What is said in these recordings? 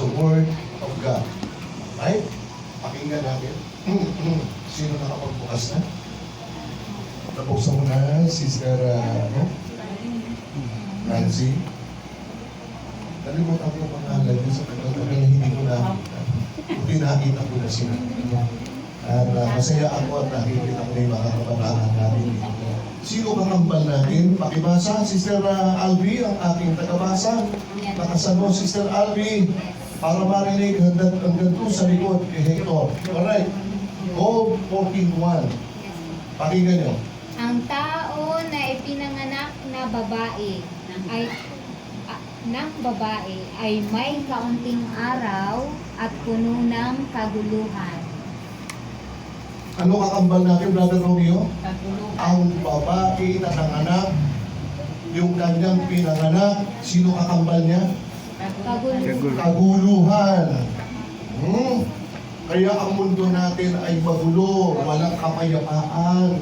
the Word of God. Right? Pakinggan natin. Sino nakapagbukas na? Nabuksan mo na, Sister uh, ano? Nancy. Nalimutan ko ang pangalan niya sa tagal-tagal na hindi ko nakita. Buti nakita ko na sila. At uh, masaya ako at nakikita ko na yung mga kabataan namin dito. Sino ba kambal natin? Pakibasa, Sister uh, Alvi, ang aking tagabasa. Nakasano, Sister Alvi, para marinig hanggang, hanggang doon sa likod kay Hector. Alright. Go 14.1. Pakinggan nyo. Ang tao na ipinanganak na babae ay ng babae ay may kaunting araw at puno ng kaguluhan. Ano kakambal natin, Brother Romeo? Kaguluhan. ang babae na nanganak, yung kanyang pinanganak, sino kakambal niya? Kaguluhan. Kaguluhan. Hmm. Kaya ang mundo natin ay magulo, walang kapayapaan.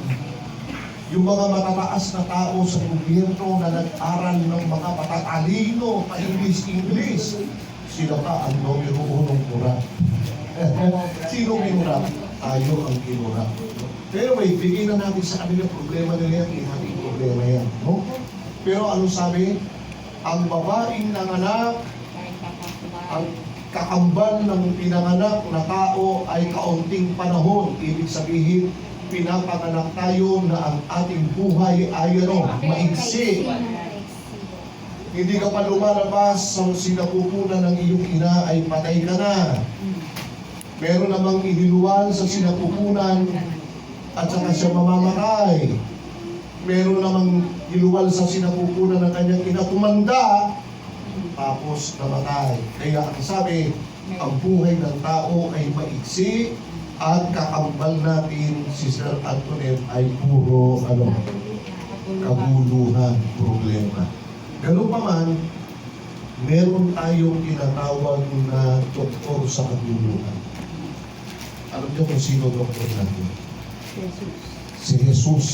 Yung mga matataas na tao sa gobyerno na nag-aral ng mga matatalino pa English-English, sila pa ang numero unong kura. Sino kinura? Tayo ang kinura. Pero may bigay na natin sa kanila problema nila yan, hindi problema yan. No? Pero ano sabi? Ang babaeng nanganak ang kakambal ng pinanganak na tao ay kaunting panahon. Ibig sabihin, pinapanganak tayo na ang ating buhay ay ano, maigsi. Hindi ka pa lumalabas sa sinapupunan ng iyong ina ay patay ka na. Meron namang iniluwal sa sinapupunan at saka siya mamamatay. Meron namang iluwal sa sinapupunan ng kanyang ina tumanda tapos namatay. Kaya ang sabi, ang buhay ng tao ay maiksi at kakambal natin, Sister Antoinette, ay puro ano, kabuluhan, problema. Ganun pa man, meron tayong tinatawag na doktor sa kabuluhan. Alam niyo kung sino doktor natin? Si Jesus.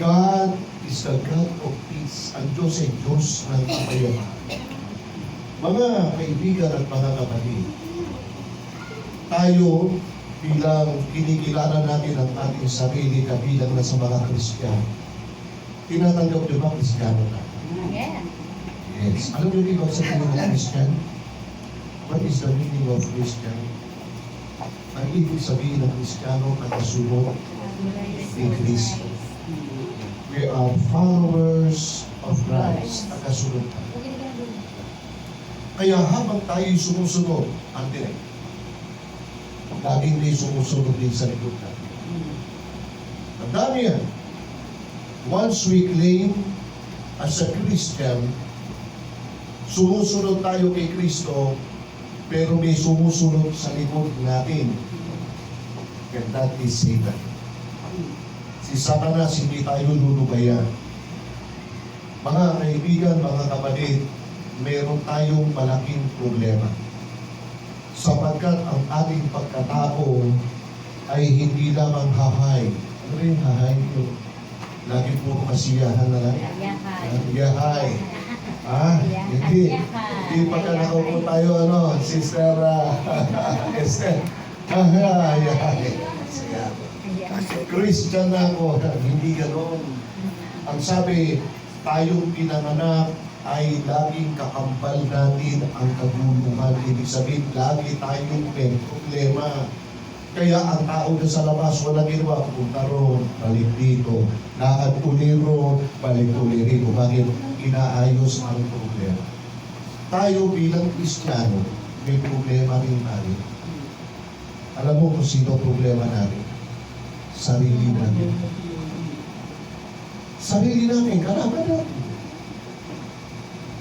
God is the God of peace. Ang Diyos ay Diyos ng kapayapaan. Mga kaibigan at mga kapatid, tayo bilang kinikilala natin ang ating sarili kabilang na sa mga Kristiyano. Tinatanggap niyo ba Kristiyano na? Yeah. Yes. Alam niyo ba sa meaning ng Christian? What is the meaning of Christian? Ang ibig sabihin ng Kristiyano, nagkasunod ni Kristo. We are followers of Christ. Nagkasunod tayo. Kaya habang tayo sumusunod, ang direct, laging may sumusunod din sa likod natin. Tandaan niyo yan. Once we claim as a Christian, sumusunod tayo kay Kristo, pero may sumusunod sa likod natin. And that is Satan. Si Satanas, hindi tayo lulubayan. Mga kaibigan, mga kapatid, meron tayong malaking problema. Sapagkat ang ating pagkatao ay hindi lamang hahay. Ano rin hahay? Yung lagi puro kasiyahan na lang. Yahay. Ah, hindi. Hindi pagka nakaupo tayo, ano, Sister uh, Esther. Ah, yahay. Christian na ako. Hindi ganoon. Ang sabi, tayong pinanganak ay laging kakambal natin ang kaguluhan. Ibig sabihin, lagi tayong may problema. Kaya ang tao na sa labas, walang ginawa. Punta ron, balik dito. Lakad ron, balik uli rito. Bakit? Inaayos ang problema. Tayo bilang Kristiyano, may problema rin tayo. Alam mo kung sino problema natin? Sarili natin. Sarili natin, kalaban natin.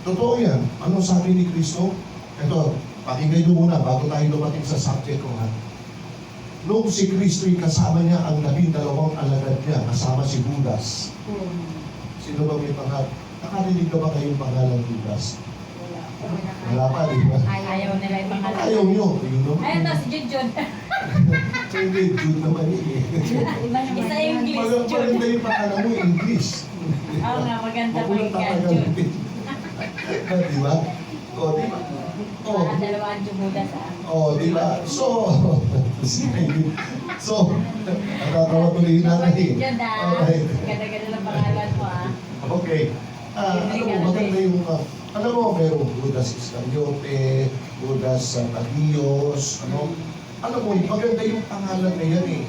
Totoo yan. Ano sabi ni Kristo? Ito, pakinggan nyo muna bago tayo lumating sa subject ko ha. Noong si Kristo'y kasama niya ang labing dalawang alagad niya, kasama si Judas. Sino ba may pangalan? Nakarinig na ba kayong pangalan Judas? Wala pa, di ba? Ayaw nila yung pangalan. Ayaw nyo. Yun naman. Ayun to, si Hindi, Jude naman yun eh. Isa English, Mag- Jud. Maganda yung pangalan mo, English. Oo nga, maganda Magulat yung talaga. Jud. Di ba? O, di ba? O, Parang dalawa ang Judas ah. oh, di ba? So, so, nakakawa tuloy yung nanay. Kapatid yun ah. Alright. Ganda-ganda ng pangalan mo ah. Okay. Ah, alam mo, maganda yung, ah, alam mo, merong Judas Iscariote, Judas Sanadios, ano? Alam mo, maganda yung pangalan na yan eh.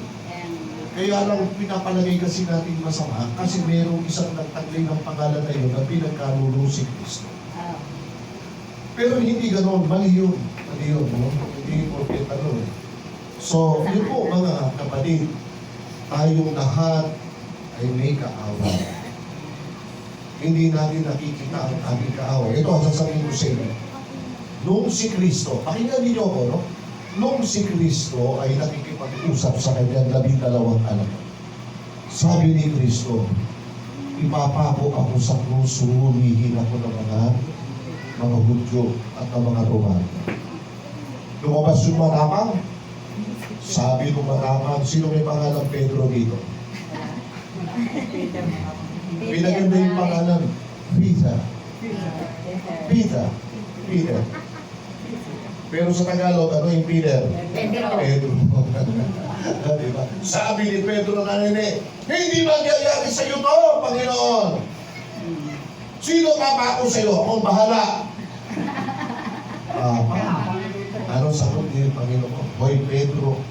Kaya lang pinapalagay kasi natin masama kasi merong isang nagtaglay ng pangalan na yun na pinagkanulo si Kristo. Pero hindi ganon, mali yun. Mali yun, no? Hindi porket ano eh. So, yun po mga kapatid, tayong lahat ay may kaaway. Hindi natin nakikita ang ating kaaway. Ito ang sasabihin ko sa inyo. Nung si Kristo, pakinggan niyo ako, no? Nung si Kristo ay nakikipag-usap sa kanyang labing dalawang anak. Sabi ni Kristo, ipapako ako sa krus, humihin ako ng mga mga Hudyo at ng mga Romano. Lumabas yung maramang. Sabi ng maramang, sino may pangalan Pedro dito? Pinaganda yung pangalan, Peter. Peter. Peter. Pero sa Tagalog, ano yung Peter? Pedro. Pedro. diba? Sabi ni Pedro na nene, hindi mangyayari sa iyo to, Panginoon. Sino papako sa iyo? Akong bahala. Ah, ano sagot ni Panginoon? Hoy Pedro,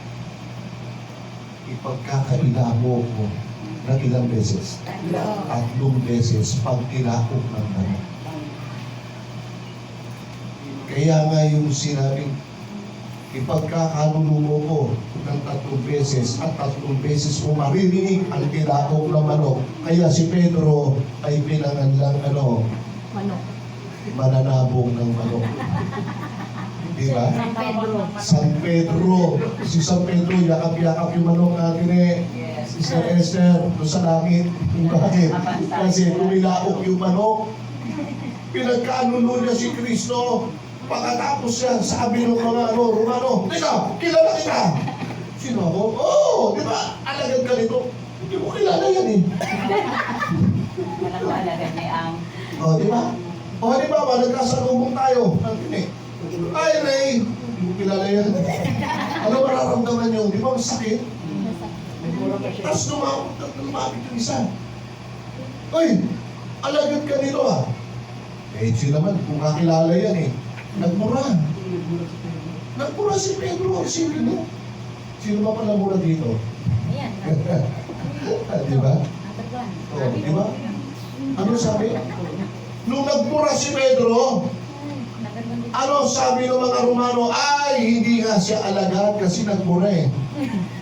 ipagkakaila mo ko ng ilang beses. Tatlong beses pag tinakot ng ano. Kaya nga yung sinabing, ipagkakalulumo ko ng tatlong beses at tatlong beses mo maririnig ang tinakot ng manok. Kaya si Pedro ay pinanganlang ano, Manok. mananabong ng manok. Di ba? San Pedro. San Pedro. Si San Pedro, yakap-yakap yung manok natin eh. Yes. Sister Esther, doon sa langit. Bakit? Kasi tumilaok yung manok. Pinagkaanulo niya si Kristo. Pagkatapos yan, sabi ng mga ano, Romano, Teka, kilala kita. Sino ako? Oo, oh, di ba? Alagad ka nito. Hindi mo kilala yan eh. Walang kaalaga ni Ang. Oh, di ba? O, di ba ba, nagkasalubong tayo. Natin eh. Ay, Ray, hindi mo kilala yan. Ano mararamdaman niyo? Di ba masakit? Tapos lumapit, lumapit yung isa. Uy, alagad ka nito ah. Eh, siya naman, kung kakilala yan eh. Nagmura. Nagmura si Pedro. Sino no? Sino ba pala mura dito? Ayan. di ba? Oh, di ba? Ano sabi? Nung nagmura si Pedro, ano sabi ng mga Romano? Ay, hindi nga siya alagad kasi nagmura eh.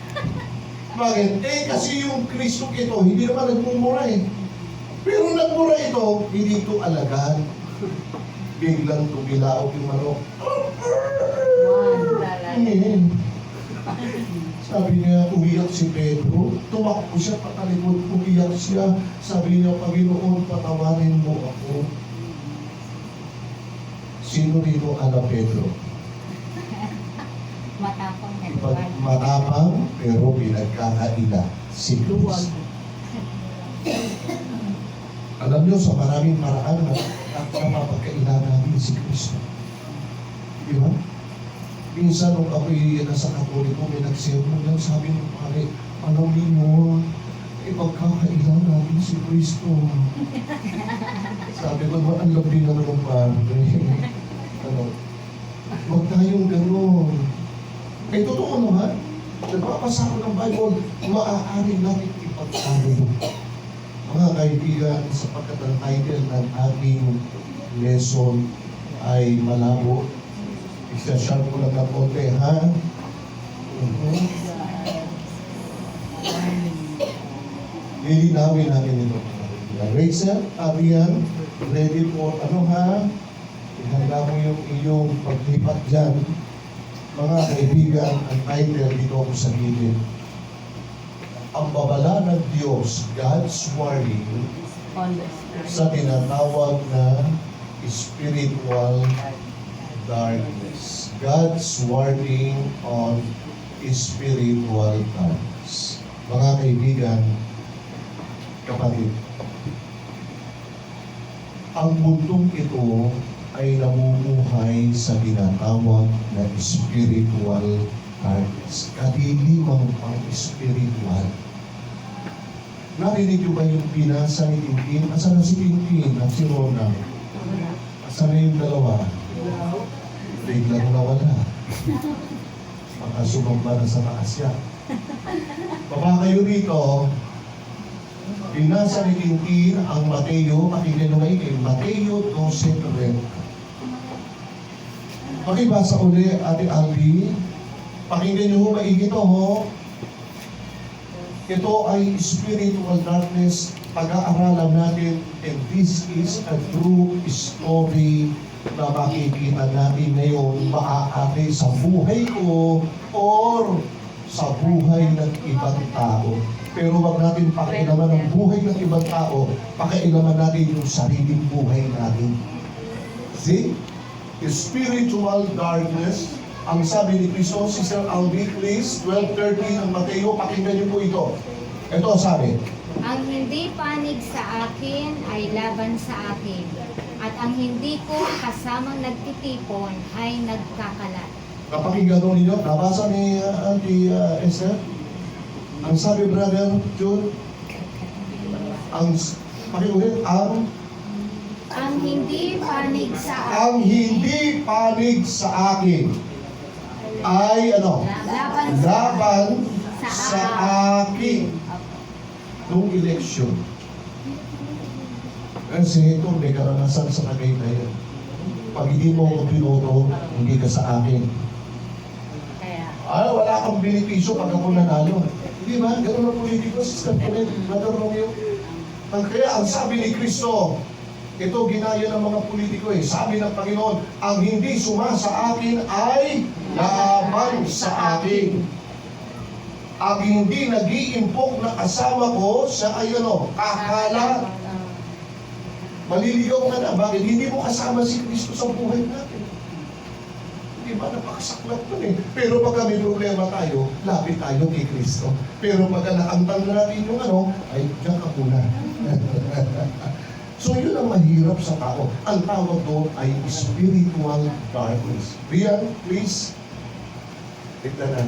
Bakit? Eh, kasi yung Kristo ito, hindi naman nagmumura eh. Pero nagmura ito, hindi ito alagad. Biglang tumilaok yung manok. Eh. Sabi niya, umiyak si Pedro. Tumakbo siya patalikod, umiyak siya. Sabi niya, Panginoon, patawarin mo ako. Sino dito ala Pedro? Matapang na luwag. matapang, pero pinagkakaila si Luwag. Alam niyo, sa maraming paraan na si Kristo. Di ba? Minsan, nung ako'y nasa katoliko, may nagsermon lang, sabi ng pare, alam niyo, ipagkakaila natin si Kristo. sabi ko, "Ma, ang labi na naman pare. ano, huwag tayong gano'n. Eh, totoo naman. Nagpapasa ko ng Bible, maaari natin ipagkakaila. Mga kaibigan, sapagkat ang title ng ating lesson ay malabo. Isa-share ko lang ng konti, ha? Mhm. Lilinawin natin ito. Rachel, Arian, ready for ano ha? Ihanda mo yung iyong paglipat dyan. Mga kaibigan, ang title dito ako sa gilid. Ang babala ng Diyos, God's warning, sa tinatawag na spiritual darkness. God's warning on spiritual darkness. Mga kaibigan, kapatid, ang mundong ito ay namumuhay sa tinatawag na spiritual darkness. Kadilimang pang spiritual. Narinig niyo ba yung pinasa ni Tintin? Asan na si Tintin at si Rona? Asan na yung dalawa? Biglang nawala. Baka sumamba na sa taas yan. Baba kayo rito. Pinasa ni Tintin ang Mateo, pakinggan nyo maigi, Mateo 12.3. Pakibasa uli, Ate Albi. Pakinggan nyo maigi to ho. Ito ay spiritual darkness. Pag-aaralan natin this is a true story na makikita natin ngayon maaari sa buhay ko or sa buhay ng ibang tao. Pero wag natin pakialaman ang buhay ng ibang tao, pakialaman natin yung sariling buhay natin. See? Spiritual darkness, ang sabi ni Cristo, Sister Albi, please, 12.30 ng Mateo, pakinggan niyo po ito. Ito sabi, Ang hindi panig sa akin ay laban sa akin. At ang hindi ko kasamang nagtitipon ay nagkakalat. Napakinggan mo ninyo, nabasa ni uh, Auntie uh, Esther. Ang sabi, Brother June, ang, pakiulit, ang, Ang hindi panig sa ang hindi panig sa akin ay ano, laban sa laban sa akin nung eleksyon. Kasi ito, may karanasan sa Tagaytay. Pag hindi mo ako binoto, hindi ka sa akin. Ah, wala kang benepisyo pag ako nanalo. Di ba? Ganun ang politiko, Sister Pauline, Brother Romeo. Ang kaya, ang sabi ni Kristo, ito ginaya ng mga politiko eh. Sabi ng Panginoon, ang hindi suma sa akin ay laban sa akin. Ang hindi nag-iimpok na kasama ko, siya ay ano, kakalat. Maliligaw ka na. Bakit? Hindi mo kasama si Kristo sa buhay natin. Di ba? Napakasaklat nun eh. Pero pag may problema tayo, lapit tayo kay Kristo. Pero pag nakantang na natin yung ano, ay, diyan ka muna. so yun ang mahirap sa tao. Ang tawag doon ay spiritual darkness. Rian, please. Tignan na.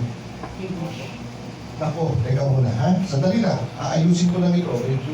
Ako, teka muna ha. Sandali lang. Aayusin ko lang ito. Medyo